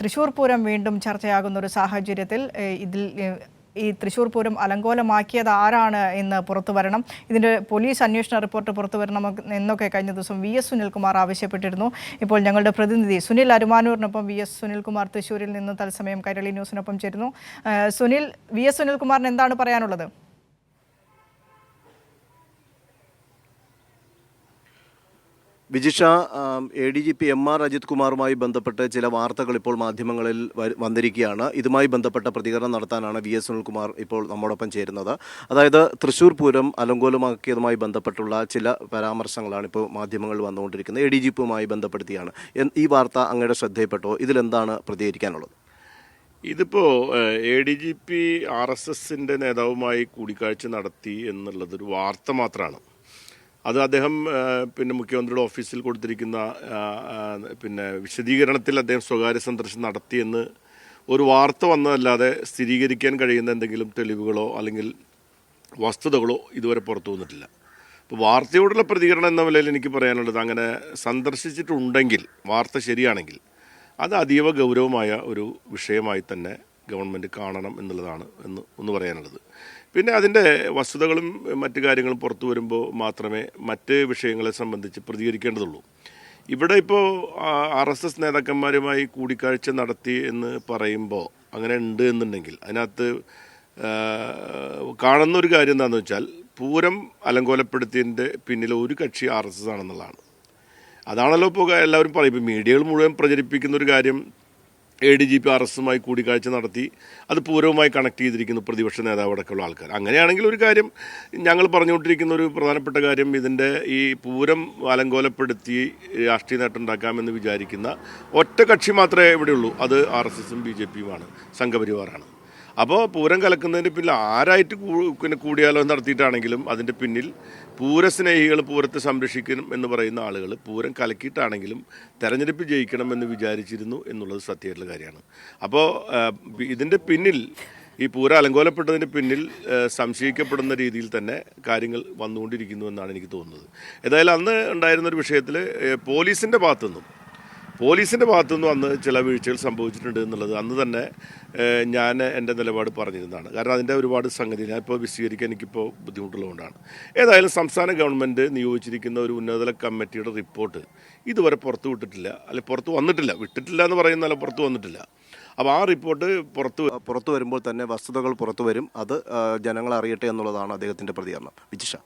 തൃശൂർ പൂരം വീണ്ടും ചർച്ചയാകുന്ന ഒരു സാഹചര്യത്തിൽ ഇതിൽ ഈ തൃശൂർ പൂരം അലങ്കോലമാക്കിയത് ആരാണ് എന്ന് പുറത്തു വരണം. ഇതിന്റെ പോലീസ് അന്വേഷണ റിപ്പോർട്ട് പുറത്തു വരണം എന്നൊക്കെ കഴിഞ്ഞ ദിവസം വി എസ് സുനിൽകുമാർ ആവശ്യപ്പെട്ടിരുന്നു. ഇപ്പോൾ ഞങ്ങളുടെ പ്രതിനിധി സുനിൽ അരുമാനൂറിനൊപ്പം വി എസ് സുനിൽകുമാർ തൃശ്ശൂരിൽ നിന്ന് തത്സമയം കൈരളി ന്യൂസിനൊപ്പം ചേരുന്നു. സുനിൽ വി എസ് സുനിൽകുമാറിന് എന്താണ് പറയാനുള്ളത്? Vijisha A D G P M R Ajith കുമാറുമായി ബന്ധപ്പെട്ട് ചില വാർത്തകൾ ഇപ്പോൾ മാധ്യമങ്ങളിൽ വന്നിരിക്കുകയാണ്. ഇതുമായി ബന്ധപ്പെട്ട പ്രതികരണം നടത്താനാണ് വി എസ് സുനിൽകുമാർ ഇപ്പോൾ നമ്മോടൊപ്പം ചേരുന്നത്. അതായത് തൃശൂർ പൂരം അലങ്കോലമാക്കിയതുമായി ബന്ധപ്പെട്ടുള്ള ചില പരാമർശങ്ങളാണ് ഇപ്പോൾ മാധ്യമങ്ങളിൽ വന്നുകൊണ്ടിരിക്കുന്നത്. എ ഡി ജി പിയുമായി ബന്ധപ്പെടുത്തിയാണ്. ഈ വാർത്ത അങ്ങയുടെ ശ്രദ്ധയിൽപ്പെട്ടോ? ഇതിലെന്താണ് പ്രതികരിക്കാനുള്ളത്? ഇതിപ്പോൾ A D G P R S എസിന്റെ നേതാവുമായി കൂടിക്കാഴ്ച നടത്തി എന്നുള്ളതൊരു വാർത്ത മാത്രമാണ്. അത് അദ്ദേഹം പിന്നെ മുഖ്യമന്ത്രിയുടെ ഓഫീസിൽ കൊടുത്തിരിക്കുന്ന പിന്നെ വിശദീകരണത്തിൽ അദ്ദേഹം സ്വകാര്യ സന്ദർശനം നടത്തിയെന്ന് ഒരു വാർത്ത വന്നതല്ലാതെ സ്ഥിരീകരിക്കാൻ കഴിയുന്ന എന്തെങ്കിലും തെളിവുകളോ അല്ലെങ്കിൽ വസ്തുതകളോ ഇതുവരെ പുറത്തു വന്നിട്ടില്ല. അപ്പോൾ വാർത്തയോടുള്ള പ്രതികരണം എന്ന നിലയിൽ എനിക്ക് പറയാനുള്ളത് അങ്ങനെ സന്ദർശിച്ചിട്ടുണ്ടെങ്കിൽ വാർത്ത ശരിയാണെങ്കിൽ അത് അതീവ ഗൗരവമായ ഒരു വിഷയമായി തന്നെ ഗവൺമെന്റ് കാണണം എന്നുള്ളതാണ് എന്ന് ഒന്ന് പറയാനുള്ളത്. പിന്നെ അതിന്റെ വസ്തുതകളും മറ്റു കാര്യങ്ങളും പുറത്തു വരുമ്പോൾ മാത്രമേ മറ്റ് വിഷയങ്ങളെ സംബന്ധിച്ച് പ്രതികരിക്കേണ്ടതുള്ളൂ. ഇവിടെ ഇപ്പോൾ ആർ എസ് എസ് നേതാക്കന്മാരുമായി കൂടിക്കാഴ്ച നടത്തി എന്ന് പറയുമ്പോൾ അങ്ങനെ ഉണ്ട് എന്നുണ്ടെങ്കിൽ അതിനകത്ത് കാണുന്ന ഒരു കാര്യം എന്താണെന്ന് വെച്ചാൽ പൂരം അലങ്കോലപ്പെടുത്തിയതിന്റെ പിന്നിൽ ഒരു കക്ഷി ആർ എസ് എസ് ആണെന്നുള്ളതാണ്. അതാണല്ലോ ഇപ്പോൾ എല്ലാവരും പറയും ഇപ്പോൾ മീഡിയകൾ മുഴുവൻ പ്രചരിപ്പിക്കുന്ന ഒരു കാര്യം A D G P R എസുമായി കൂടിക്കാഴ്ച നടത്തി അത് പൂരവുമായി കണക്ട് ചെയ്തിരിക്കുന്നു പ്രതിപക്ഷ നേതാവ് അടക്കമുള്ള ആൾക്കാർ. അങ്ങനെയാണെങ്കിൽ ഒരു കാര്യം ഞങ്ങൾ പറഞ്ഞുകൊണ്ടിരിക്കുന്ന ഒരു പ്രധാനപ്പെട്ട കാര്യം ഇതിന്റെ ഈ പൂരം അലങ്കോലപ്പെടുത്തി രാഷ്ട്രീയ നേട്ടം ഉണ്ടാക്കാമെന്ന് വിചാരിക്കുന്ന ഒറ്റ കക്ഷി മാത്രമേ ഇവിടെയുള്ളൂ. അത് ആർ എസ് എസും ബി ജെ പിയുമാണ് സംഘപരിവാറാണ് അപ്പോൾ പൂരം കലക്കുന്നതിന് പിന്നിൽ ആരായിട്ട് പിന്നെ കൂടിയാലോചന നടത്തിയിട്ടാണെങ്കിലും അതിന്റെ പിന്നിൽ പൂരസ്നേഹികൾ പൂരത്തെ സംരക്ഷിക്കണം എന്ന് പറയുന്ന ആളുകൾ പൂരം കലക്കിയിട്ടാണെങ്കിലും തെരഞ്ഞെടുപ്പ് ജയിക്കണം എന്ന് വിചാരിച്ചിരുന്നു എന്നുള്ളത് സത്യമായിട്ടുള്ള കാര്യമാണ്. അപ്പോൾ ഇതിന്റെ പിന്നിൽ ഈ പൂരം അലങ്കോലപ്പെട്ടതിന് പിന്നിൽ സംശയിക്കപ്പെടുന്ന രീതിയിൽ തന്നെ കാര്യങ്ങൾ വന്നുകൊണ്ടിരിക്കുന്നു എന്നാണ് എനിക്ക് തോന്നുന്നത്. ഏതായാലും അന്ന് ഉണ്ടായിരുന്ന ഒരു വിഷയത്തിൽ പോലീസിന്റെ ഭാഗത്തുനിന്നും പോലീസിന്റെ ഭാഗത്തുനിന്നും അന്ന് ചില വീഴ്ചകൾ സംഭവിച്ചിട്ടുണ്ട് എന്നുള്ളത് അന്ന് തന്നെ ഞാൻ എന്റെ നിലപാട് പറഞ്ഞിരുന്നതാണ്. കാരണം അതിന്റെ ഒരുപാട് സംഗതി ഞാൻ ഇപ്പോൾ വിശദീകരിക്കാൻ എനിക്കിപ്പോൾ ബുദ്ധിമുട്ടുള്ളതുകൊണ്ടാണ്. ഏതായാലും സംസ്ഥാന ഗവൺമെന്റ് നിയോഗിച്ചിരിക്കുന്ന ഒരു ഉന്നതതല കമ്മിറ്റിയുടെ റിപ്പോർട്ട് ഇതുവരെ പുറത്തു വിട്ടിട്ടില്ല. അല്ലെ പുറത്ത് വന്നിട്ടില്ല. വിട്ടിട്ടില്ല എന്ന് പറയുന്നല്ല പുറത്ത് വന്നിട്ടില്ല. അപ്പോൾ ആ റിപ്പോർട്ട് പുറത്ത് പുറത്തു വരുമ്പോൾ തന്നെ വസ്തുതകൾ പുറത്തു വരും. അത് ജനങ്ങൾ അറിയട്ടെ എന്നുള്ളതാണ് അദ്ദേഹത്തിന്റെ പ്രതികരണം. വിജിഷ.